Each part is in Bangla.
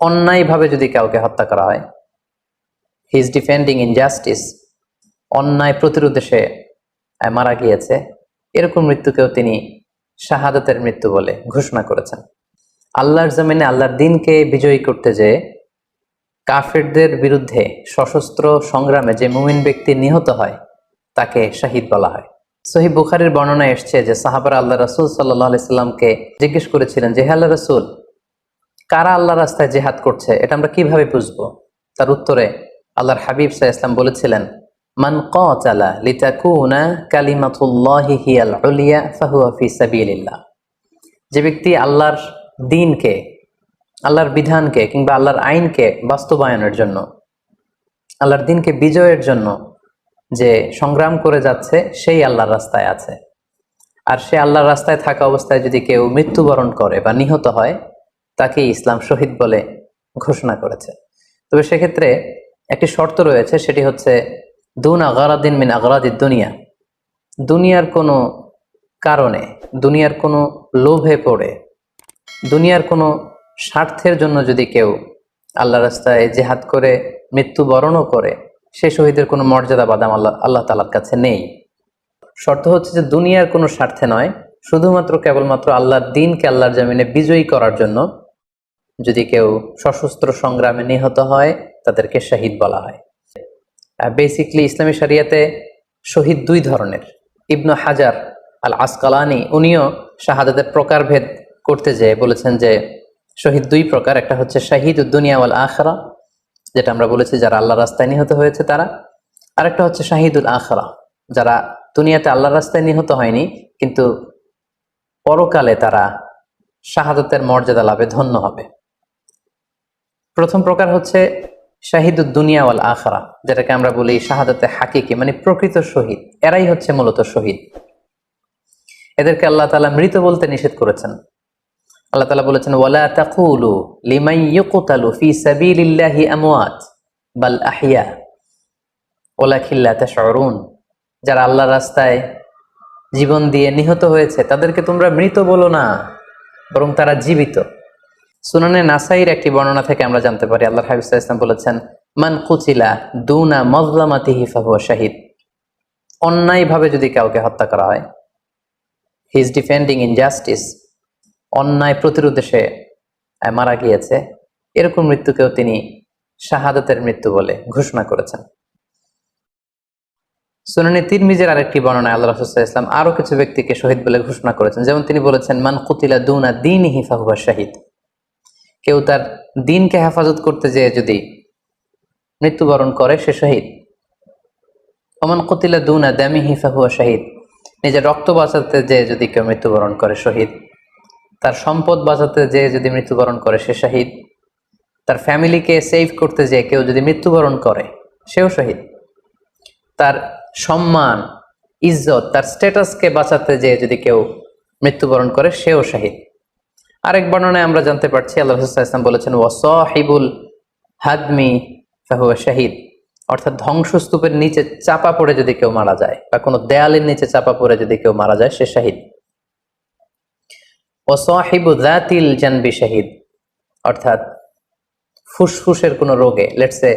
অন্যায়ভাবে যদি কাউকে হত্যা করা হয় হি ইজ ডিফেন্ডিং ইনজাস্টিস অন্যায় প্রতিরোধে সে মারা গিয়েছে, এরকম মৃত্যুকেও তিনি শাহাদাতের মৃত্যু বলে ঘোষণা করেছেন। আল্লাহর জমিনে আল্লাহর দিনকে বিজয়ী করতে যে কাফেরদের বিরুদ্ধে সশস্ত্র সংগ্রামে যে মুমিন ব্যক্তি নিহত হয়, তাকে শাহিদ বলা হয়। সহি বুখারির বর্ণনা এসছে যে সাহাবারা আল্লাহ রসুল সাল্লাহ সাল্লামকে জিজ্ঞেস করেছিলেন যে, হে আল্লাহ রসুল কারা আল্লাহ রাস্তায় জেহাদ করছে? এটা আমরা কীভাবে বুঝব? তার উত্তরে আল্লাহর হাবিব সাহা ইসলাম বলেছিলেন, মান কালা লিতাকুনা কালিমাতুল্লাহি হিয়াল যে ব্যক্তি আল্লাহর দিনকে, আল্লাহর বিধানকে কিংবা আল্লাহর আইনকে বাস্তবায়নের জন্য, আল্লাহর দিনকে বিজয়ের জন্য যে সংগ্রাম করে যাচ্ছে, সেই আল্লাহর রাস্তায় আছে। আর সে আল্লাহর রাস্তায় থাকা অবস্থায় যদি কেউ মৃত্যুবরণ করে বা নিহত হয় তাকে ইসলাম শহীদ বলে ঘোষণা করেছে। তবে সেক্ষেত্রে একটি শর্ত রয়েছে, সেটি হচ্ছে, দুন আগারাদিন মিন আগারাদিদ দুনিয়া। দুনিয়ার কোনো কারণে, দুনিয়ার কোনো লোভে পড়ে, দুনিয়ার কোনো স্বার্থের জন্য যদি কেউ আল্লাহ রাস্তায় জেহাদ করে, মৃত্যুবরণও করে সে শহীদের কোনো মর্যাদা বাদাম আল্লাহ আল্লাহ তালার কাছে নেই। শর্ত হচ্ছে যে, দুনিয়ার কোনো স্বার্থে নয়, শুধুমাত্র কেবলমাত্র আল্লাহর দিনকে আল্লাহর জামিনে বিজয়ী করার জন্য যদি কেউ সশস্ত্র সংগ্রামে নিহত হয়, তাদেরকে শহীদ বলা হয়। বেসিকলি ইসলামী শরিয়াতে শহীদ দুই ধরনের। ইবনু হাজার আল আসকালানি উনিও শাহাদাতের প্রকারভেদ করতে যেয়ে বলেছেন যে, শহীদ দুই প্রকার, একটা হচ্ছে শাহিদ উদ্দুনিয়া ওয়াল আখরা, যেটা আমরা বলেছি যারা আল্লাহ রাস্তায় নিহত হয়েছে তারা, আরেকটা হচ্ছে শাহিদুল আখরা, যারা দুনিয়াতে আল্লাহ রাস্তায় নিহত হয়নি, কিন্তু পরকালে তারা শাহাদতের মর্যাদা লাভে ধন্য হবে। প্রথম প্রকার হচ্ছে শাহিদুদ দুনিয়া আখরা, যেটাকে আমরা বলি শাহাদতে হাকিকি মানে প্রকৃত শহীদ। এরাই হচ্ছে মূলত শহীদ। এদেরকে আল্লাহ তালা মৃত বলতে নিষেধ করেছেন। আল্লাহ তাআলা বলেছেন, ওয়ালা তাকুলু লিমান ইউকতালু ফি সাবিলিল্লাহি আমওয়াত বাল আহইয়া, ওয়ালাকিন লা তাশউরুন। যারা আল্লাহর রাস্তায় জীবন দিয়ে নিহত হয়েছে, তাদেরকে তোমরা মৃত বলো না, বরং তারা জীবিত। সুনানে নাসাইর একটি বর্ণনা থেকে আমরা জানতে পারি, আল্লাহ হাবিব ইসলাম বলেছেন, মান কুচিলা দুনা মজলামাতি হিফাহুয়া শাহিদ। অন্যায়ভাবে যদি কাউকে হত্যা করা হয় হি ইজ ডিফেন্ডিং ইনজাস্টিস অন্যায় প্রতিরোধে সে মারা গিয়েছে, এরকম মৃত্যুকেও তিনি শাহাদাতের মৃত্যু বলে ঘোষণা করেছেন। সুনানি তিরমিজের আরেকটি বর্ণনায় আল্লাহ রসুল্লাহ ইসলাম আরও কিছু ব্যক্তিকে শহীদ বলে ঘোষণা করেছেন। যেমন তিনি বলেছেন, মান কুতিলা দুনা দিন হিফাহুয়া শাহিদ। কেউ তার দিনকে হেফাজত করতে যেয়ে যদি মৃত্যুবরণ করে সে শহীদ। ওমান কতিলা দুনা দামি হিফাহুয়া শাহিদ। নিজের রক্ত বাঁচাতে যেয়ে যদি কেউ মৃত্যুবরণ করে শহীদ। তার সম্পদ বাঁচাতে যেয়ে যদি মৃত্যুবরণ করে সে শহীদ। তার ফ্যামিলিকে সেভ করতে যেয়ে কেউ যদি মৃত্যুবরণ করে, সেও শহীদ। তার সম্মান, ইজ্জত, তার স্ট্যাটাসকে বাঁচাতে যেয়ে যদি কেউ মৃত্যুবরণ করে, সেও শাহিদ। আরেক বর্ণনায় আমরা জানতে পারছি, আল্লাহ ইসলাম বলেছেন, ওয়াসহিবুল হাদমি ফাহুয়া শাহিদ। অর্থাৎ ধ্বংসস্তূপের নিচে চাপা পড়ে যদি কেউ মারা যায় বা কোনো দেয়ালের নিচে চাপা পড়ে যদি কেউ মারা যায়, সে শাহিদ। ওয়াসহিবু দাতিল জানবি শাহিদ। অর্থাৎ ফুসফুসের কোনো রোগে লেটসে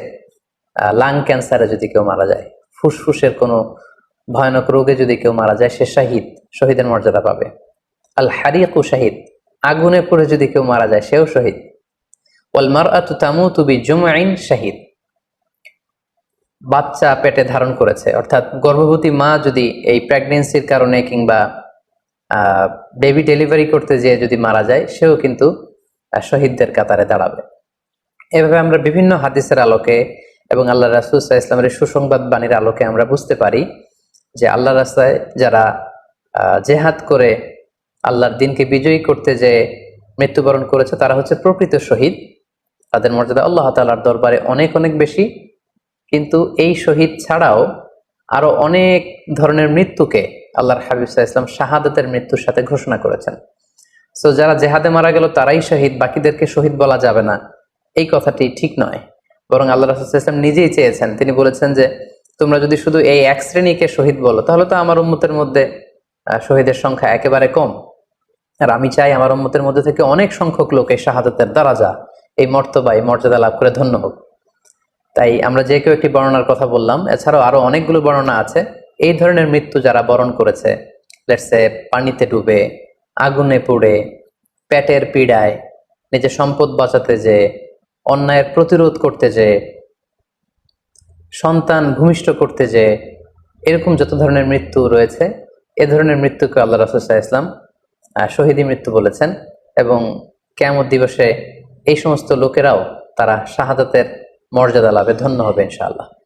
লাং ক্যান্সারে যদি কেউ মারা যায়, ফুসফুসের কোনো ভয়ানক রোগে যদি কেউ মারা যায়, সে শাহিদ, শহীদের মর্যাদা পাবে। আল হারিয়াকু শাহিদ। আগুনে পড়ে যদি কেউ মারা যায়, সেও শহীদ। ওয়াল মারআতু তামুতু বিজুমআইন শাহিদ। বাচ্চা পেটে ধারণ করেছে, অর্থাৎ গর্ভবতী মা যদি এই প্রেগনেন্সির কারণে কিংবা বেবি ডেলিভারি করতে যেয়ে যদি মারা যায়, সেও কিন্তু শহীদদের কাতারে দাঁড়াবে। এভাবে আমরা বিভিন্ন হাদিসের আলোকে এবং আল্লাহ রাসুল ইসলামের সুসংবাদ বাণীর আলোকে আমরা বুঝতে পারি যে আল্লাহ রাস্তায় যারা জেহাদ করে আল্লাহর দিনকে বিজয়ী করতে যে মৃত্যুবরণ করেছে, তারা হচ্ছে প্রকৃত শহীদ। তাদের মর্যাদা আল্লাহ তালার দরবারে অনেক অনেক বেশি। কিন্তু এই শহীদ ছাড়াও আরও অনেক ধরনের মৃত্যুকে আল্লাহর হাবিব সাল্লাল্লাহু আলাইহি ইসলাম শাহাদাতের মৃত্যুর সাথে ঘোষণা করেছেন। সো যারা জেহাদে মারা গেল, তারাই শহীদ, বাকিদেরকে শহীদ বলা যাবে না। এই কথাটি ঠিক নয়। বরং আল্লাহ রাসুল ইসলাম নিজেই চেয়েছেন। তিনি বলেছেন যে, তোমরা যদি শুধু এই এক শ্রেণীকে শহীদ বলো, তাহলে তো আমার উম্মতের মধ্যে শহীদের সংখ্যা একেবারে কম। আর আমি চাই আমার উম্মতের মধ্যে থেকে অনেক সংখ্যক লোক এই শাহাদাতের দারাজা, এই মর্তবা, এই মর্যাদা লাভ করে ধন্য হোক। তাই আমরা যে কেউ একটি বর্ণনার কথা বললাম, এছাড়াও আরও অনেকগুলো বর্ণনা আছে। এই ধরনের মৃত্যু যারা বরণ করেছে লেটসে পানিতে ডুবে, আগুনে পুড়ে, পেটের পীড়ায়, নিজের সম্পদ বাঁচাতে যে, অন্যায়ের প্রতিরোধ করতে যে, সন্তান ভূমিষ্ঠ করতে যে, এরকম যত ধরনের মৃত্যু রয়েছে, এ ধরনের মৃত্যুকে আল্লাহ রাসুসাহ ইসলাম শহীদী মৃত্যু বলেছেন এবং কেমন দিবসে এই সমস্ত লোকেরাও তারা শাহাদাতের মর্যাদা লাভে ধন্য হবে ইনশাআল্লাহ।